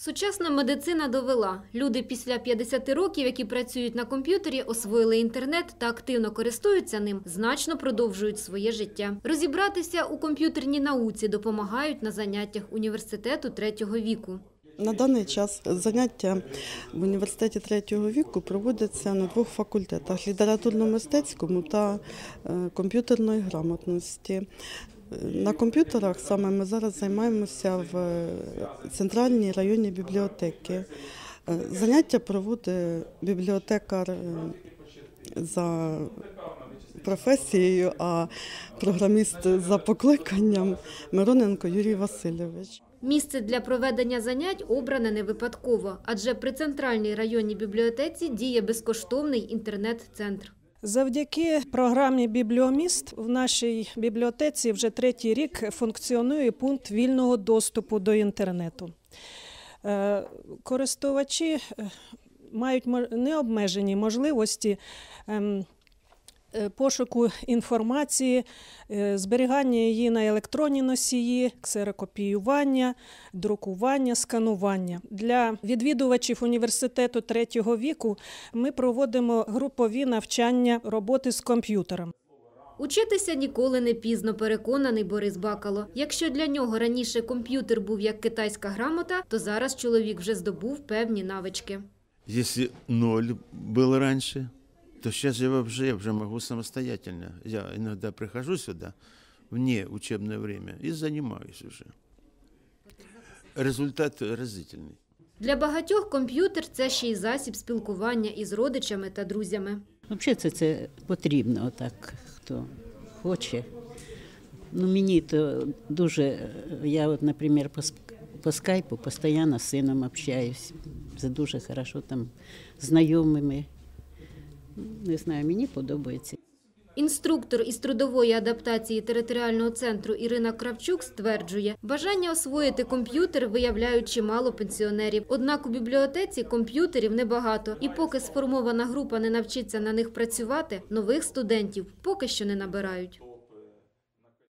Сучасна медицина довела, люди після 50 років, які працюють на комп'ютері, освоїли інтернет та активно користуються ним, значно продовжують своє життя. Розібратися у комп'ютерній науці допомагають на заняттях університету третього віку. На даний час заняття в університеті третього віку проводяться на двох факультетах літературно-мистецькому та е, комп'ютерної грамотності. На комп'ютерах саме ми зараз займаємося в е, центральній районній бібліотеки. Е, Заняття проводить бібліотекар е, за професією, а програміст за покликанням Мироненко Юрій Васильович. Місце для проведення занять обране не випадково, адже при центральній районній бібліотеці діє безкоштовний інтернет-центр. Завдяки програмі Бібліоміст в нашій бібліотеці вже третій рік функціонує пункт вільного доступу до інтернету. Е, Користувачі е, мають необмежені можливості ем, пошуку інформації, е, зберігання її на електронні носії, ксерокопіювання, друкування, сканування. Для відвідувачів університету третього віку ми проводимо групові навчання роботи з комп'ютером. Учитися ніколи не пізно, переконаний Борис Бакало. Якщо для нього раніше комп'ютер був як китайська грамота, то зараз чоловік вже здобув певні навички. Если ноль был раньше, то сейчас я вообще я уже могу самостоятельно. Я иногда прихожу сюда вне учебное время и занимаюсь уже. Результат разительный. Для багатьох комп'ютер це ще й засіб спілкування із родичами та друзями. Взагалі це, це потрібно, отак, хто хоче. Ну, мені то дуже, я от, наприклад, по, по скайпу постійно з сином общаюсь. Це дуже хорошо там знайомими. Не знаю, мені подобається. Інструктор із трудової адаптації територіального центру Ірина Кравчук стверджує, бажання освоїти комп'ютер виявляють чимало пенсіонерів. Однак у бібліотеці комп'ютерів небагато, і поки сформована група не навчиться на них працювати, нових студентів поки що не набирають.